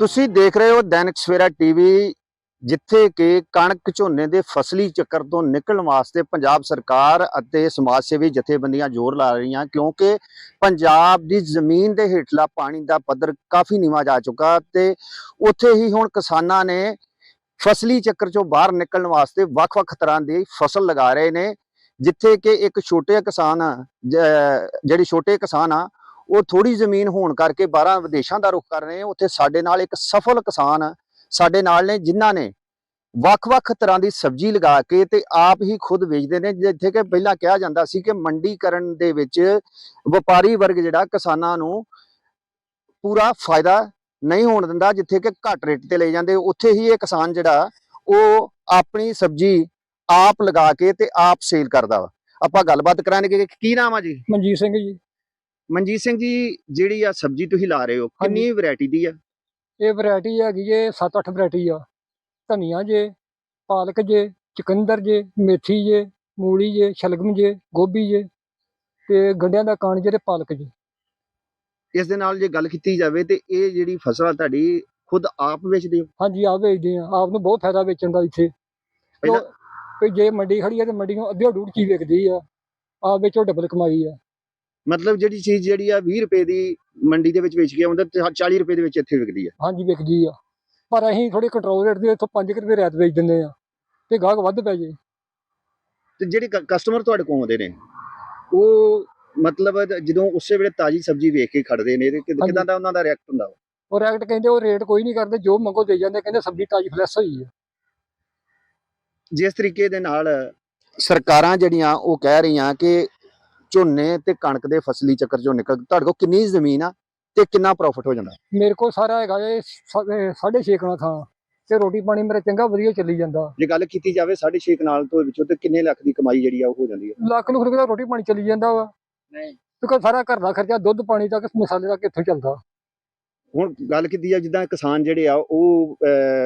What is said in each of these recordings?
ਤੁਸੀਂ ਦੇਖ ਰਹੇ ਹੋ ਦੈਨਿਕ ਸਵੇਰਾ ਟੀਵੀ, ਜਿੱਥੇ ਕਿ ਕਣਕ ਝੋਨੇ ਦੇ ਫਸਲੀ ਚੱਕਰ ਤੋਂ ਨਿਕਲਣ ਵਾਸਤੇ ਪੰਜਾਬ ਸਰਕਾਰ ਅਤੇ ਸਮਾਜ ਸੇਵੀ ਜਥੇਬੰਦੀਆਂ ਜ਼ੋਰ ਲਾ ਰਹੀਆਂ, ਕਿਉਂਕਿ ਪੰਜਾਬ ਦੀ ਜ਼ਮੀਨ ਦੇ ਹੇਠਲਾ ਪਾਣੀ ਦਾ ਪੱਧਰ ਕਾਫੀ ਨੀਵਾਂ ਜਾ ਚੁੱਕਾ ਤੇ ਉੱਥੇ ਹੀ ਹੁਣ ਕਿਸਾਨਾਂ ਨੇ ਫਸਲੀ ਚੱਕਰ ਚੋਂ ਬਾਹਰ ਨਿਕਲਣ ਵਾਸਤੇ ਵੱਖ-ਵੱਖ ਤਰ੍ਹਾਂ ਦੀ ਫਸਲ ਲਗਾ ਰਹੇ ਨੇ, ਜਿੱਥੇ ਕਿ ਇੱਕ ਛੋਟੇ ਕਿਸਾਨ ਜਿਹੜੇ ਛੋਟੇ ਕਿਸਾਨ ਆ ਉਹ ਥੋੜੀ ਜ਼ਮੀਨ ਹੋਣ ਕਰਕੇ 12 ਵਿਦੇਸ਼ਾਂ ਦਾ ਰੁਖ ਕਰ ਰਹੇ ਉੱਥੇ ਸਾਡੇ ਨਾਲ ਇੱਕ ਸਫਲ ਕਿਸਾਨ ਸਾਡੇ ਨਾਲ ਨੇ, ਜਿਨ੍ਹਾਂ ਨੇ ਵੱਖ-ਵੱਖ ਤਰ੍ਹਾਂ ਦੀ ਸਬਜ਼ੀ ਲਗਾ ਕੇ ਤੇ ਆਪ ਹੀ ਖੁਦ ਵੇਚਦੇ ਨੇ, ਜਿੱਥੇ ਕਿ ਪਹਿਲਾਂ ਕਿਹਾ ਜਾਂਦਾ ਸੀ ਕਿ ਮੰਡੀਕਰਨ ਦੇ ਵਿੱਚ ਵਪਾਰੀ ਵਰਗ ਜਿਹੜਾ ਕਿਸਾਨਾਂ ਨੂੰ ਪੂਰਾ ਫਾਇਦਾ ਨਹੀਂ ਹੋਣ ਦਿੰਦਾ, ਜਿੱਥੇ ਕਿ ਘੱਟ ਰੇਟ ਤੇ ਲੈ ਜਾਂਦੇ, ਉੱਥੇ ਹੀ ਇਹ ਕਿਸਾਨ ਜਿਹੜਾ ਉਹ ਆਪਣੀ ਸਬਜ਼ੀ ਆਪ ਲਗਾ ਕੇ ਤੇ ਆਪ ਸੇਲ ਕਰਦਾ ਵਾ। ਆਪਾਂ ਗੱਲਬਾਤ ਕਰਾਂਗੇ ਕਿ ਕੀ ਨਾਮ ਆ ਜੀ? ਮਨਜੀਤ ਸਿੰਘ ਜੀ। ਮਨਜੀਤ ਸਿੰਘ ਜੀ ਜਿਹੜੀ ਆ ਸਬਜ਼ੀ ਤੁਸੀਂ ਲਾ ਰਹੇ ਹੋ ਕਿੰਨੀ ਵੈਰਾਈਟੀ ਦੀ ਆ? ਇਹ ਵੈਰਾਈਟੀ ਹੈਗੀ ਜੇ 7-8 ਵੈਰਾਈਟੀ ਆ। ਧਨੀਆ ਜੇ ਪਾਲਕ ਜੇ ਚੁਕੰਦਰ ਜੇ ਮੇਥੀ ਜੇ ਮੂਲੀ ਜੇ ਸ਼ਲਗਮ ਜੇ ਗੋਭੀ ਜੇ ਤੇ ਗੰਡਿਆਂ ਦਾ ਕਾਣ ਜੇ ਤੇ ਪਾਲਕ ਜੇ। ਇਸ ਦੇ ਨਾਲ ਜੇ ਗੱਲ ਕੀਤੀ ਜਾਵੇ ਤੇ ਇਹ ਜਿਹੜੀ ਫਸਲ ਆ ਤੁਹਾਡੀ ਖੁਦ ਆਪ ਵੇਚਦੇ ਹੋ? ਹਾਂਜੀ ਆਪ ਵੇਚਦੇ ਆ। ਆਪ ਨੂੰ ਬਹੁਤ ਫਾਇਦਾ ਵੇਚਣ ਦਾ ਇੱਥੇ। ਕੋਈ ਜੇ ਮੰਡੀ ਖੜੀ ਆ ਤੇ ਮੰਡੀ ਨੂੰ ਅੱਧੇ ਡੂੜ ਚੀ ਵਿਕਦੀ ਆ। ਆਪ ਵਿੱਚੋਂ ਡਬਲ ਕਮਾਈ ਆ। ਮਤਲਬ ਜਿਹੜੀ ਚੀਜ਼ ਜਿਹੜੀ ਆ 20 ਰੁਪਏ ਦੀ ਮੰਡੀ ਦੇ ਵਿੱਚ ਵੇਚ ਕੇ ਆਉਂਦਾ ਤੇ 40 ਰੁਪਏ ਦੇ ਵਿੱਚ ਇੱਥੇ ਵਿਕਦੀ ਆ। ਹਾਂਜੀ ਵਿਕਦੀ ਆ। ਪਰ ਅਸੀਂ ਥੋੜੀ ਕੰਟਰੋਲ ਰੇਟ ਦੇ ਇੱਥੋਂ 5 ਰੁਪਏ ਰਿਆਤ ਵੇਚ ਦਿੰਦੇ ਆ ਤੇ ਗਾਹਕ ਵੱਧ ਪੈ ਜੇ। ਤੇ ਜਿਹੜੇ ਕਸਟਮਰ ਤੁਹਾਡੇ ਕੋਲ ਆਉਂਦੇ ਨੇ ਉਹ ਮਤਲਬ ਜਦੋਂ ਉਸੇ ਵੇਲੇ ਤਾਜ਼ੀ ਸਬਜ਼ੀ ਵੇਖ ਕੇ ਖੜਦੇ ਨੇ ਤੇ ਕਿਦ- ਦਾ ਉਹਨਾਂ ਦਾ ਰਿਐਕਟ ਹੁੰਦਾ? ਉਹ ਰੈਕਟ ਕਹਿੰਦੇ ਉਹ ਰੇਟ ਕੋਈ ਨਹੀਂ ਕਰਦੇ ਜੋ ਮੰਗੋ ਦੇ ਜਾਂਦੇ ਕਹਿੰਦੇ ਸਬਜ਼ੀ ਤਾਜ਼ੀ ਫਲੈਸ਼ ਹੋਈ ਆ। ਜਿਸ ਤਰੀਕੇ ਦੇ ਨਾਲ ਸਰਕਾਰਾਂ ਜਿਹੜੀਆਂ ਉਹ ਕਹਿ ਰਹੀਆਂ ਕਿ ਝੋਨੇ ਤੇ ਕਣਕ ਦੇ ਫਸਲੀ ਚੱਕਰ ਚੋਂ ਨਿਕਲ ਤੁਹਾਡੇ ਕੋਲ ਕਿੰਨੀ ਜ਼ਮੀਨ ਆ ਤੇ ਕਿੰਨਾ ਪ੍ਰੋਫਿਟ ਹੋ ਜਾਂਦਾ? ਮੇਰੇ ਕੋਲ ਸਾਰਾ ਹੈਗਾ ਇਹ ਸਾ- ਇਹ ਸਾਢੇ ਛੇ ਕਣਾ ਥਾਂ ਤੇ ਰੋਟੀ ਪਾਣੀ ਮੇਰਾ ਚੰਗਾ ਵਧੀਆ ਚੱਲੀ ਜਾਂਦਾ। ਜੇ ਗੱਲ ਕੀਤੀ ਜਾਵੇ 6.5 ਕਨਾਲ ਤੋਂ ਵਿੱਚੋਂ ਤੇ ਕਿੰਨੇ ਲੱਖ ਦੀ ਕਮਾਈ ਜਿਹੜੀ ਆ ਉਹ ਹੋ ਜਾਂਦੀ ਹੈ ਲੱਖ ਲੁੱਖ ਰੁਪਏ ਦਾ ਰੋਟੀ ਪਾਣੀ ਚੱਲੀ ਜਾਂਦਾ ਵਾ। ਨਹੀਂ। ਕਿਉਂਕਿ ਸਾਰਾ ਘਰ ਦਾ ਖਰਚਾ ਦੁੱਧ ਪਾਣੀ ਤੱਕ ਮਸਾਲੇ ਤੱਕ ਕਿੱਥੋਂ ਚੱਲਦਾ। ਹੁਣ ਗੱਲ ਕੀਤੀ ਆ ਜਿੱਦਾਂ ਕਿਸਾਨ ਜਿਹੜੇ ਆ ਉਹ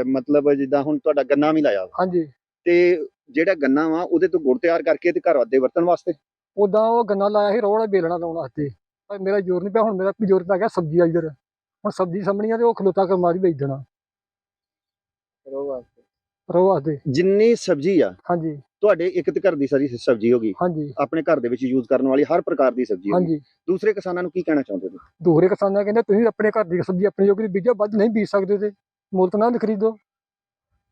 ਮਤਲਬ ਜਿੱਦਾਂ ਹੁਣ ਤੁਹਾਡਾ ਗੰਨਾ ਵੀ ਲਾਇਆ ਵਾ, ਹਾਂਜੀ। ਤੇ ਜਿਹੜਾ ਗੰਨਾ ਵਾ ਉਹਦੇ ਤੋਂ ਗੁੜ ਤਿਆਰ ਕਰਕੇ ਤੇ ਘਰ ਵਾਦੇ ਵਰਤਣ ਵਾਸਤੇ? ਉਦਾਂ ਉਹ ਗੰਨਾ ਲਾਇਆ ਸੀ ਵਾਲਾ ਬੇਲਣਾ ਲਾਉਣ ਵਾਸਤੇ। ਪਰ ਮੇਰਾ ਜ਼ੋਰ ਨਹੀਂ ਪਿਆ ਹੁਣ ਮੇਰਾ ਜ਼ੋਰ ਪੈ ਗਿਆ ਸਬਜ਼ੀ ਦਾ ਇੱਧਰ। ਹੁਣ ਸਬਜ਼ੀ ਸਾਹਮਣੀ ਆ ਤੇ ਉਹ ਖਲੋਤਾ ਕਰ ਮਾਰੀ ਵੇਚ ਦੇਣਾ। ਰੋਹ ਵਾਸਤੇ। ਜਿੰਨੀ ਸਬਜ਼ੀ ਆ ਹਾਂਜੀ। ਤੁਹਾਡੇ ਇੱਕ ਤੇ ਘਰ ਦੀ ਸਾਰੀ ਸਬਜ਼ੀ ਹੋਗੀ ਹਾਂਜੀ। ਆਪਣੇ ਘਰ ਦੇ ਵਿੱਚ ਯੂਜ਼ ਕਰਨ ਵਾਲੀ ਹਰ ਪ੍ਰਕਾਰ ਦੀ ਸਬਜ਼ੀ ਹੋਗੀ ਹਾਂਜੀ। ਦੂਸਰੇ ਕਿਸਾਨਾਂ ਨੂੰ ਕੀ ਕਹਿਣਾ ਚਾਹੁੰਦੇ ਹੋ? ਦੂਸਰੇ ਕਿਸਾਨਾਂ ਕਹਿੰਦੇ ਤੁਸੀਂ ਆਪਣੇ ਘਰ ਦੀ ਸਬਜ਼ੀ ਆਪਣੀ ਜੋਗੀ ਬੀਜੋ ਵੱਧ ਨਹੀਂ ਬੀਜ ਸਕਦੇ ਤੇ ਮੁੱਲ ਤਾਂ ਨਾ ਖਰੀਦੋ।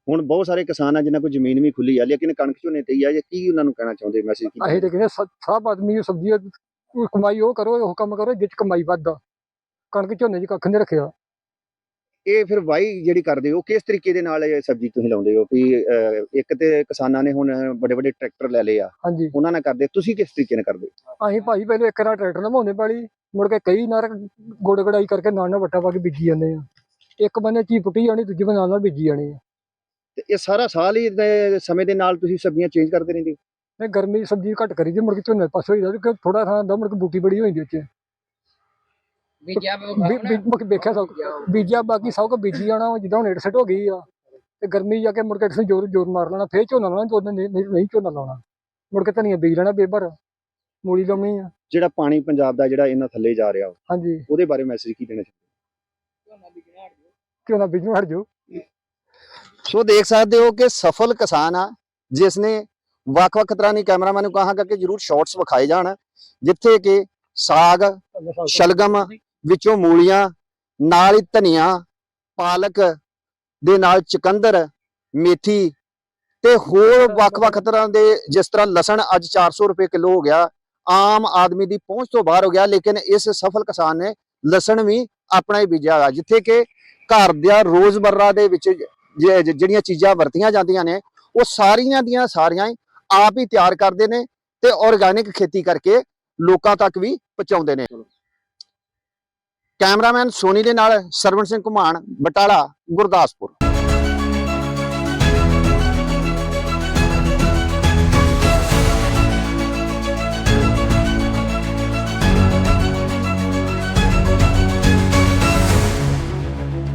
ਹੁਣ ਬਹੁਤ ਸਾਰੇ ਕਿਸਾਨ ਆ ਜਿਨ੍ਹਾਂ ਕੋਲ ਜ਼ਮੀਨ ਵੀ ਖੁੱਲੀ ਆ ਲੇਕਿਨ ਕਣਕ ਝੋਨੇ ਤੇ ਹੀ ਆ ਜਾਂ ਕੀ ਉਹਨਾਂ ਨੂੰ ਕਹਿਣਾ ਚਾਹੁੰਦੇ ਮੈਸੇਜ ਕੀ ਅਸੀਂ ਤੇ ਕਹਿੰਦੇ ਸਭ ਆਦਮੀ ਜੋ ਸਬਜ਼ੀ ਕਮਾਈ ਉਹ ਕਰੋ ਉਹ ਕੰਮ ਕਰੋ ਜਿੱਚ ਕਮਾਈ ਵੱਧ ਆ। ਕਣਕ ਝੋਨੇ 'ਚ ਕੱਖ ਨਹੀਂ ਰੱਖਿਆ। ਇਹ ਫਿਰ ਵਾਈ ਜਿਹੜੀ ਕਰਦੇ ਹੋ ਕਿਸ ਤਰੀਕੇ ਦੇ ਨਾਲ ਇਹ ਸਬਜ਼ੀ ਤੁਸੀਂ ਲਾਉਂਦੇ ਹੋ? ਵੀ ਇੱਕ ਤੇ ਕਿਸਾਨਾਂ ਨੇ ਹੁਣ ਵੱਡੇ ਵੱਡੇ ਟਰੈਕਟਰ ਲੈ ਲਏ ਆ ਉਹਨਾਂ ਨਾਲ ਕਰਦੇ ਤੁਸੀਂ ਕਿਸ ਤਰੀਕੇ ਨਾਲ ਕਰਦੇ? ਅਸੀਂ ਭਾਈ ਪਹਿਲੇ ਇੱਕ ਰਾਂ ਟਰੈਕਟਰ ਲਵਾਉਂਦੇ ਪੈਲੀ ਮੁੜ ਕੇ ਕਈ ਨਰ ਗੋੜ ਗੜਾਈ ਕਰਕੇ ਨਾਲ ਨਾਲ ਵੱਟਾ ਪਾ ਕੇ ਬੀਜੀ ਜਾਂਦੇ ਆ। ਇੱਕ ਬੰਨੇ ਚੀ ਪੁੱਟੀ ਜਾਣੀ ਦੂਜੇ ਬੰਨੇ ਨਾਲ ਨਾਲ ਬੀਜੀ ਜਾਣੀ ਆ। ਤੇ ਇਹ ਸਾਰਾ ਸਾਲ ਹੀ ਦੇ ਸਮੇਂ ਦੇ ਨਾਲ ਤੁਸੀਂ ਸਬਜ਼ੀਆਂ ਚੇਂਜ ਕਰਦੇ ਰਹਿੰਦੇ ਹੋ? ਗਰਮੀ ਸਬਜ਼ੀ ਘੱਟ ਕਰੀ ਦੀ ਮੁੜ ਕੇ ਝੋਨੇ ਪਾਸੇ ਹੋਈ ਜਾਂਦਾ ਥੋੜਾ ਥਾਂ ਦਾ ਮੁੜ ਕੇ ਬੂਟੀ ਬੜੀ ਹੋ ਜਾਂਦੀ ਉੱਚ ਬੀਜਿਆ ਵੀ ਬੀ- ਬੀ- ਮੁੜ ਕੇ ਵੇਖਿਆ ਸਭ ਬੀਜਿਆ ਬਾਕੀ ਸਭ ਕੁਝ ਬੀਜੀ ਜਾਣਾ ਜਿੱਦਾਂ ਹੁਣ ਸੈਟ ਹੋ ਗਈ ਆ। ਤੇ ਗਰਮੀ ਜਾ ਕੇ ਮੁੜ ਕੇ ਕਿਸੇ ਜ਼ੋਰ ਜ਼ੋਰ ਮਾਰ ਲੈਣਾ ਫੇਰ ਝੋਨਾ ਲਾਉਣਾ ਤੇ ਉਹਨੇ ਨਹੀਂ ਨਹੀਂ- ਨਹੀਂ ਝੋਨਾ ਲਾਉਣਾ। ਮੁੜ ਕੇ ਧਨੀਆ ਬੀਜ ਲੈਣਾ ਬੇਬਰ ਮੂਲੀ ਲਾਉਣੀ ਆ। ਜਿਹੜਾ ਪਾਣੀ ਪੰਜਾਬ ਦਾ ਜਿਹੜਾ ਇਹਨਾਂ ਥੱਲੇ ਜਾ ਰਿਹਾ ਹਾਂਜੀ। ਉਹਦੇ ਬਾਰੇ ਮੈਸੇਜ ਕੀ ਦੇਣਾ ਚਾਹੁੰਦੇ ਝੋਨਾ ਬੀਜਣੋਂ ਹਟ ਜਾਓ। ਸੋ ਦੇਖ ਸਕਦੇ ਹੋ ਕਿ ਸਫਲ ਕਿਸਾਨ ਆ ਜਿਸ ਨੇ ਵੱਖ-ਵੱਖ ਤਰ੍ਹਾਂ ਦੀ ਕੈਮਰਾਮੈਨ ਨੂੰ ਕਹਾਂਗਾ ਕਿ ਜਰੂਰ ਸ਼ਾਰਟਸ ਵਿਖਾਏ ਜਾਣ, ਜਿੱਥੇ ਕਿ ਸਾਗ, ਸ਼ਲਗਮ ਵਿੱਚੋਂ ਮੂਲੀਆਂ, ਨਾਲ ਹੀ ਧਨੀਆ, ਪਾਲਕ ਦੇ ਨਾਲ ਚਕੰਦਰ, ਮੇਥੀ ਤੇ ਹੋਰ ਵੱਖ-ਵੱਖ ਤਰ੍ਹਾਂ ਦੇ ਜਿਸ ਤਰ੍ਹਾਂ ਲਸਣ ਅੱਜ 400 ਰੁਪਏ ਕਿਲੋ ਹੋ ਗਿਆ, ਆਮ ਆਦਮੀ ਦੀ ਪਹੁੰਚ ਤੋਂ ਬਾਹਰ ਹੋ ਗਿਆ, ਲੇਕਿਨ ਇਸ ਸਫਲ ਕਿਸਾਨ ਨੇ ਲਸਣ ਵੀ ਆਪਣਾ ਹੀ ਬੀਜਿਆ ਹੋਇਆ, ਜਿੱਥੇ ਕਿ ਘਰ ਦੇ ਰੋਜ਼ਮਰਰਾ ਦੇ ਵਿੱਚ ਜਿਹੜੀਆਂ ਚੀਜ਼ਾਂ ਵਰਤੀਆਂ ਜਾਂਦੀਆਂ ਨੇ, ਉਹ ਸਾਰੀਆਂ ਦੀਆਂ ਸਾਰੀਆਂ ਆਪ ਹੀ ਤਿਆਰ ਕਰਦੇ ਨੇ ਤੇ ਆਰਗੈਨਿਕ ਖੇਤੀ ਕਰਕੇ ਲੋਕਾਂ ਤੱਕ ਵੀ ਪਹੁੰਚਾਉਂਦੇ ਨੇ। ਕੈਮਰਾਮੈਨ ਸੋਨੀ ਦੇ ਨਾਲ ਸਰਵਣ ਸਿੰਘ ਘੁਮਾਣ, ਬਟਾਲਾ, ਗੁਰਦਾਸਪੁਰ।